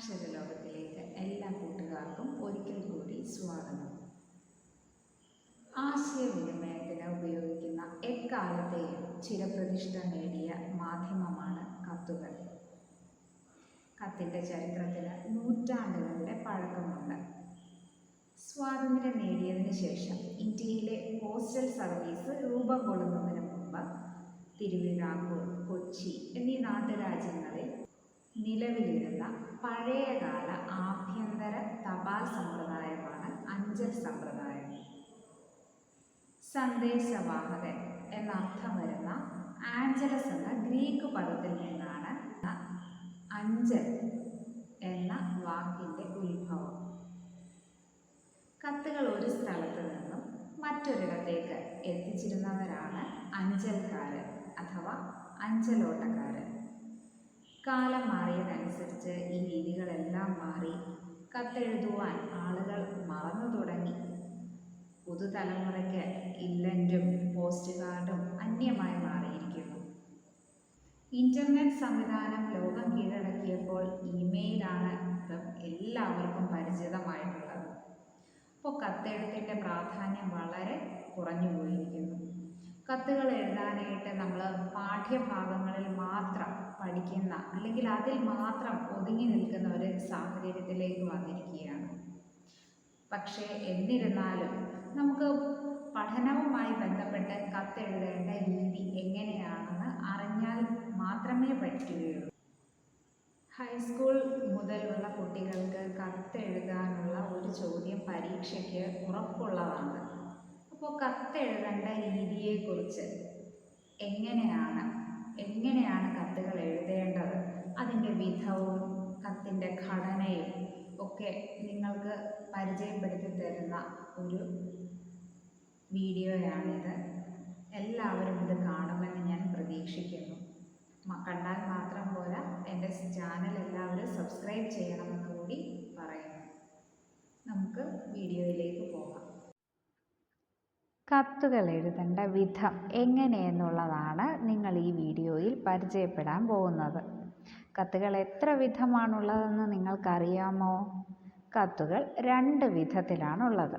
അക്ഷരലോകത്തിലേക്ക് എല്ലാ കൂട്ടുകാർക്കും ഒരിക്കൽ കൂടി സ്വാഗതം. ആശയവിനിമയത്തിന് ഉപയോഗിക്കുന്ന എക്കാലത്തെയും ചിരപ്രതിഷ്ഠ നേടിയ മാധ്യമമാണ് കത്തുകൾ. കത്തിന്റെ ചരിത്രത്തിന് നൂറ്റാണ്ടുകളുടെ പഴക്കമുണ്ട്. സ്വാതന്ത്ര്യം നേടിയതിന് ശേഷം ഇന്ത്യയിലെ പോസ്റ്റൽ സർവീസ് രൂപം കൊള്ളുന്നതിന് മുമ്പ് തിരുവിതാംകൂർ കൊച്ചി നിലവിലിരുന്ന പഴയകാല ആഭ്യന്തര തപാൽ സമ്പ്രദായമാണ് അഞ്ചൽ സമ്പ്രദായം. സന്ദേശവാഹകൻ എന്നർത്ഥം വരുന്ന ആഞ്ചലസ് എന്ന ഗ്രീക്ക് പദത്തിൽ നിന്നാണ് അഞ്ചൽ എന്ന വാക്കിന്റെ ഉത്ഭവം. കത്തുകൾ ഒരു സ്ഥലത്ത് നിന്നും മറ്റൊരിടത്തേക്ക് എത്തിച്ചിരുന്നവരാണ് അഞ്ചൽക്കാരൻ അഥവാ അഞ്ചലോട്ടക്കാരൻ കാലം മാറിയതനുസരിച്ച് ഈ രീതികളെല്ലാം മാറി. കത്തെഴുതുവാൻ ആളുകൾ മറന്നു തുടങ്ങി. പുതുതലമുറയ്ക്ക് ഇല്ലന്റും പോസ്റ്റ് കാർഡും അന്യമായി മാറിയിരിക്കുന്നു. ഇന്റർനെറ്റ് സംവിധാനം ലോകം കീഴടക്കിയപ്പോൾ ഇമെയിലാണ് ഇപ്പം എല്ലാവർക്കും പരിചിതമായിട്ടുള്ളത്. അപ്പോൾ കത്തെഴുത്തിന്റെ പ്രാധാന്യം വളരെ കുറഞ്ഞു പോയിരിക്കുന്നു. കത്തുകൾ എഴുതാനായിട്ട് നമ്മൾ പാഠ്യഭാഗങ്ങളിൽ മാത്രം പഠിക്കുന്ന അല്ലെങ്കിൽ അതിൽ മാത്രം ഒതുങ്ങി നിൽക്കുന്ന ഒരു സാഹചര്യത്തിലേക്ക് വന്നിരിക്കുകയാണ്. പക്ഷേ എന്നിരുന്നാലും നമുക്ക് പഠനവുമായി ബന്ധപ്പെട്ട് കത്തെഴുതേണ്ട രീതി എങ്ങനെയാണെന്ന് അറിഞ്ഞാൽ മാത്രമേ പറ്റുകയുള്ളൂ. ഹൈസ്കൂൾ മുതലുള്ള കുട്ടികൾക്ക് കത്തെഴുതാനുള്ള ഒരു ചോദ്യം പരീക്ഷയ്ക്ക് ഉറപ്പുള്ളതാണ്. അപ്പോൾ കത്തെഴുതേണ്ട രീതിയെക്കുറിച്ച് എങ്ങനെയാണ് എങ്ങനെയാണ് കത്തുകൾ എഴുതേണ്ടത്? അതിന്റെ വിധവും കത്തിന്റെ ഘടനയും ഒക്കെ നിങ്ങൾക്ക് പരിചയപ്പെടുത്തി തരുന്ന ഒരു വീഡിയോയാണിത്. എല്ലാവരും ഇത് കാണുമെന്ന് ഞാൻ പ്രതീക്ഷിക്കുന്നു. കണ്ടാൽ മാത്രം പോരാ. എന്റെ ചാനൽ എല്ലാവരും സബ്സ്ക്രൈബ് ചെയ്യണമെന്ന് കൂടി പറയുന്നു. നമുക്ക് വീഡിയോയിലേക്ക് പോകാം. കത്തുകൾ എഴുതേണ്ട വിധം എങ്ങനെയെന്നുള്ളതാണ് നിങ്ങൾ ഈ വീഡിയോയിൽ പരിചയപ്പെടാൻ പോകുന്നത്. കത്തുകൾ എത്ര വിധമാണുള്ളതെന്ന് നിങ്ങൾക്കറിയാമോ? കത്തുകൾ രണ്ട് വിധത്തിലാണുള്ളത്.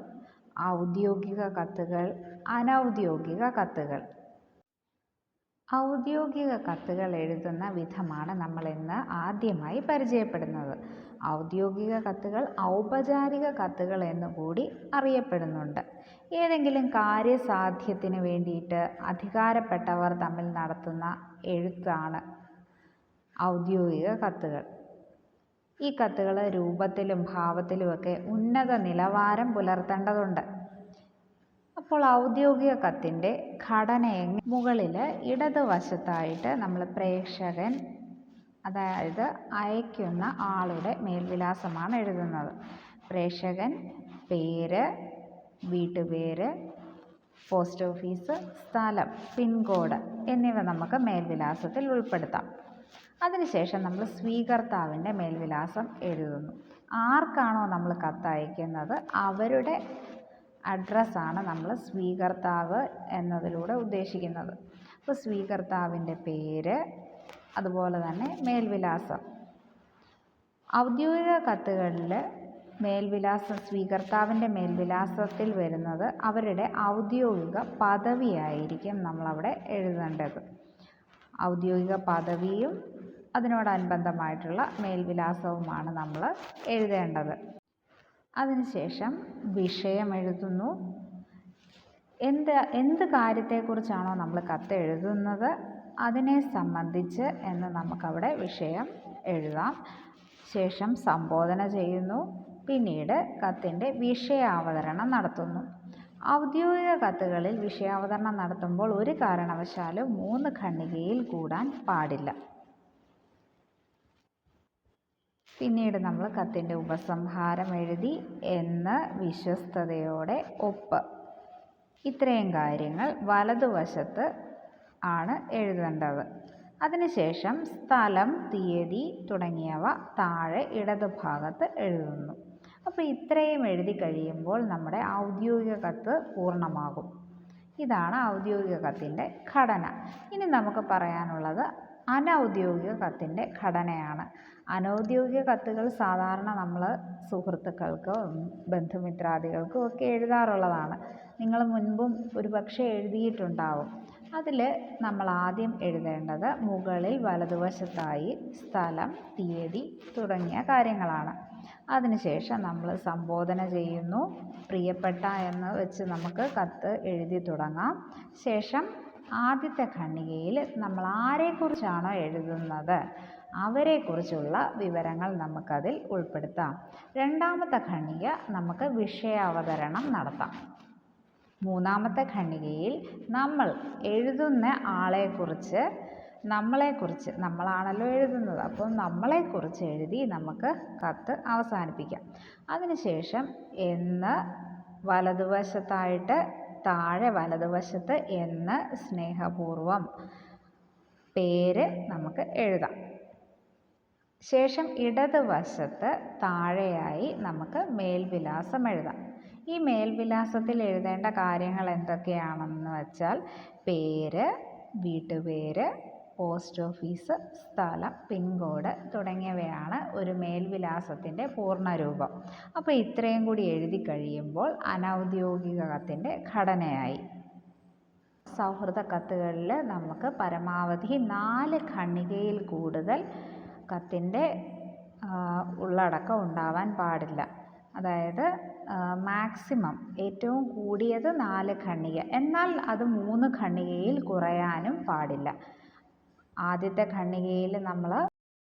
ഔദ്യോഗിക കത്തുകൾ അനൗദ്യോഗിക കത്തുകൾ. ഔദ്യോഗിക കത്തുകൾ എഴുതുന്ന വിധമാണ് നമ്മൾ ഇന്ന് ആദ്യമായി പരിചയപ്പെടുന്നത്. ഔദ്യോഗിക കത്തുകൾ ഔപചാരിക കത്തുകൾ എന്ന് കൂടി അറിയപ്പെടുന്നുണ്ട്. ഏതെങ്കിലും കാര്യസാധ്യത്തിന് വേണ്ടിയിട്ട് അധികാരപ്പെട്ടവർ തമ്മിൽ നടത്തുന്ന എഴുത്താണ് ഔദ്യോഗിക കത്തുകൾ. ഈ കത്തുകൾ രൂപത്തിലും ഭാവത്തിലുമൊക്കെ ഉന്നത നിലവാരം പുലർത്തേണ്ടതുണ്ട്. അപ്പോൾ ഔദ്യോഗിക കത്തിന്റെ ഘടന മുകളിൽ ഇടതുവശത്തായിട്ട് നമ്മൾ പ്രേക്ഷകൻ അതായത് അയക്കുന്ന ആളുടെ മേൽവിലാസമാണ് എഴുതുന്നത്. പ്രേക്ഷകൻ പേര് വീട്ടുപേര് പോസ്റ്റ് ഓഫീസ് സ്ഥലം പിൻകോഡ് എന്നിവ നമുക്ക് മേൽവിലാസത്തിൽ ഉൾപ്പെടുത്താം. അതിനുശേഷം നമ്മൾ സ്വീകർത്താവിന്റെ മേൽവിലാസം എഴുതുന്നു. ആർക്കാണോ നമ്മൾ കത്തയക്കുന്നത് അവരുടെ അഡ്രസ്സാണ് നമ്മൾ സ്വീകർത്താവ് എന്നതിലൂടെ ഉദ്ദേശിക്കുന്നത്. അപ്പോൾ സ്വീകർത്താവിന്റെ പേര് അതുപോലെ തന്നെ മേൽവിലാസം. ഔദ്യോഗിക കത്തുകളിൽ മേൽവിലാസം സ്വീകർത്താവിന്റെ മേൽവിലാസത്തിൽ വരുന്നത് അവരുടെ ഔദ്യോഗിക പദവിയായിരിക്കും നമ്മളവിടെ എഴുതേണ്ടത്. ഔദ്യോഗിക പദവിയും അതിനോടനുബന്ധമായിട്ടുള്ള മേൽവിലാസവുമാണ് നമ്മൾ എഴുതേണ്ടത്. അതിനുശേഷം വിഷയം എഴുതുന്നു. എന്ത് എന്ത് കാര്യത്തെക്കുറിച്ചാണോ നമ്മൾ കത്ത് എഴുതുന്നത് അതിനെ സംബന്ധിച്ച് എന്ന് നമുക്കവിടെ വിഷയം എഴുതാം. ശേഷം സംബോധന ചെയ്യുന്നു. പിന്നീട് കത്തിന്റെ വിഷയാവതരണം നടത്തുന്നു. ഔദ്യോഗിക കത്തുകളിൽ വിഷയാവതരണം നടത്തുമ്പോൾ ഒരു കാരണവശാലും മൂന്ന് ഖണ്ഡികയിൽ കൂടാൻ പാടില്ല. പിന്നീട് നമ്മൾ കത്തിന്റെ ഉപസംഹാരം എഴുതി എന്ന് വിശ്വസ്തയോടെ ഒപ്പ്. ഇത്രയും കാര്യങ്ങൾ വലതുവശത്ത് ആണ് എഴുതേണ്ടത്. അതിനുശേഷം സ്ഥലം തീയതി തുടങ്ങിയവ താഴെ ഇടതുഭാഗത്ത് എഴുതുന്നു. അപ്പോൾ ഇത്രയും എഴുതി കഴിയുമ്പോൾ നമ്മുടെ ഔദ്യോഗിക കത്ത് പൂർണമാകും. ഇതാണ് ഔദ്യോഗിക കത്തിന്റെ ഘടന. ഇനി നമുക്ക് പറയാനുള്ളത് അനൗദ്യോഗിക കത്തിന്റെ ഘടനയാണ്. അനൗദ്യോഗിക കത്തുകൾ സാധാരണ നമ്മൾ സുഹൃത്തുക്കൾക്കോ ബന്ധുമിത്രാദികൾക്കോ ഒക്കെ എഴുതാറുള്ളതാണ്. നിങ്ങൾ മുൻപും ഒരു പക്ഷേ എഴുതിയിട്ടുണ്ടാവും. അതിൽ നമ്മൾ ആദ്യം എഴുതേണ്ടത് മുകളിൽ വലതുവശത്തായി സ്ഥലം തീയതി തുടങ്ങിയ കാര്യങ്ങളാണ്. അതിനുശേഷം നമ്മൾ സംബോധന ചെയ്യുന്നു. പ്രിയപ്പെട്ട എന്ന് വെച്ച് നമുക്ക് കത്ത് എഴുതി തുടങ്ങാം. ശേഷം ആദ്യത്തെ ഖണ്ഡികയിൽ നമ്മൾ ആരെക്കുറിച്ചാണോ എഴുതുന്നത്? അവരെക്കുറിച്ചുള്ള വിവരങ്ങൾ നമുക്കതിൽ ഉൾപ്പെടുത്താം. രണ്ടാമത്തെ ഖണ്ഡിക നമുക്ക് വിഷയാവതരണം നടത്താം. മൂന്നാമത്തെ ഖണ്ഡികയിൽ നമ്മൾ എഴുതുന്ന ആളെക്കുറിച്ച് നമ്മളെക്കുറിച്ച് നമ്മളാണല്ലോ എഴുതുന്നത്. അപ്പോൾ നമ്മളെക്കുറിച്ച് എഴുതി നമുക്ക് കത്ത് അവസാനിപ്പിക്കാം. അതിനുശേഷം എന്ന് വലതുവശത്തായിട്ട് താഴെ വലതുവശത്ത് എന്ന് സ്നേഹപൂർവം പേര് നമുക്ക് എഴുതാം. ശേഷം ഇടതുവശത്ത് താഴെയായി നമുക്ക് മേൽവിലാസം എഴുതാം. ഈ മേൽവിലാസത്തിൽ എഴുതേണ്ട കാര്യങ്ങൾ എന്തൊക്കെയാണെന്ന് വെച്ചാൽ പേര് വീട്ടുപേര് പോസ്റ്റ് ഓഫീസ് സ്ഥലം പിൻകോഡ് തുടങ്ങിയവയാണ് ഒരു മേൽവിലാസത്തിന്റെ പൂർണരൂപം. അപ്പോൾ ഇത്രയും കൂടി എഴുതി കഴിയുമ്പോൾ അനൗദ്യോഗിക കത്തിന്റെ ഘടനയായി. സൗഹൃദ കത്തുകളിൽ നമുക്ക് പരമാവധി നാല് ഖണ്ണികയിൽ കൂടുതൽ കത്തിന്റെ ഉള്ളടക്കം ഉണ്ടാവാൻ പാടില്ല. അതായത് മാക്സിമം ഏറ്റവും കൂടിയത് നാല് ഖണ്ഡിക. എന്നാൽ അത് മൂന്ന് ഖണ്ഡികയിൽ കുറയാനും പാടില്ല. ആദ്യത്തെ ഖണ്ഡികയിൽ നമ്മൾ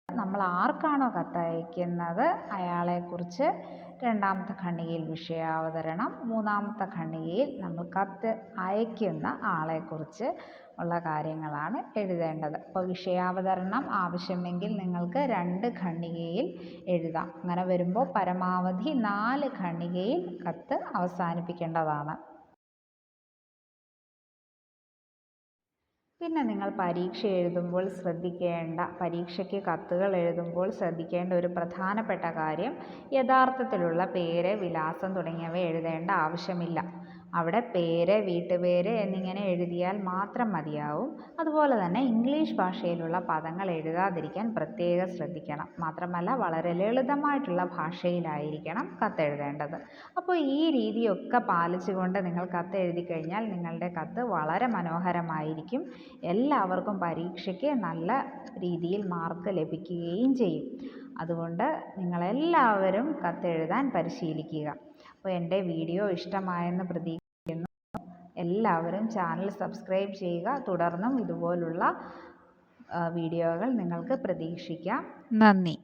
നമ്മൾ ആർക്കാണോ കത്തയക്കുന്നത് അയാളെക്കുറിച്ച് രണ്ടാമത്തെ ഖണ്ഡികയിൽ വിഷയാവതരണം. മൂന്നാമത്തെ ഖണ്ഡികയിൽ നമ്മൾ കത്ത് അയക്കുന്ന ആളെക്കുറിച്ച് ഉള്ള കാര്യങ്ങളാണ് എഴുതേണ്ടത്. അപ്പോൾ വിഷയാവതരണം ആവശ്യമെങ്കിൽ നിങ്ങൾക്ക് രണ്ട് ഖണ്ഡികയിൽ എഴുതാം. അങ്ങനെ വരുമ്പോൾ പരമാവധി നാല് ഖണ്ഡികയിൽ കത്ത് അവസാനിപ്പിക്കേണ്ടതാണ്. പിന്നെ നിങ്ങൾ പരീക്ഷ എഴുതുമ്പോൾ ശ്രദ്ധിക്കേണ്ട പരീക്ഷയ്ക്ക് കത്തുകൾ എഴുതുമ്പോൾ ശ്രദ്ധിക്കേണ്ട ഒരു പ്രധാനപ്പെട്ട കാര്യം യഥാർത്ഥത്തിലുള്ള പേര് വിലാസം തുടങ്ങിയവ എഴുതേണ്ട ആവശ്യമില്ല. അവിടെ പേര് വീട്ടുപേര് എന്നിങ്ങനെ എഴുതിയാൽ മാത്രം മതിയാവും. അതുപോലെ തന്നെ ഇംഗ്ലീഷ് ഭാഷയിലുള്ള പദങ്ങൾ എഴുതാതിരിക്കാൻ പ്രത്യേകം ശ്രദ്ധിക്കണം. മാത്രമല്ല വളരെ ലളിതമായിട്ടുള്ള ഭാഷയിലായിരിക്കണം കത്തെഴുതേണ്ടത്. അപ്പോൾ ഈ രീതിയൊക്കെ പാലിച്ചുകൊണ്ട് നിങ്ങൾ കത്ത് എഴുതി കഴിഞ്ഞാൽ നിങ്ങളുടെ കത്ത് വളരെ മനോഹരമായിരിക്കും. എല്ലാവർക്കും പരീക്ഷയ്ക്ക് നല്ല രീതിയിൽ മാർക്ക് ലഭിക്കുകയും ചെയ്യും. അതുകൊണ്ട് നിങ്ങളെല്ലാവരും കത്തെഴുതാൻ പരിശീലിക്കുക. അപ്പോൾ എന്റെ വീഡിയോ ഇഷ്ടമായെന്ന് പ്രതീക്ഷിക്കുന്നു. എല്ലാവരും ചാനൽ സബ്സ്ക്രൈബ് ചെയ്യുക. തുടർന്നും ഇതുപോലുള്ള വീഡിയോകൾ നിങ്ങൾക്ക് പ്രതീക്ഷിക്കാം. നന്ദി.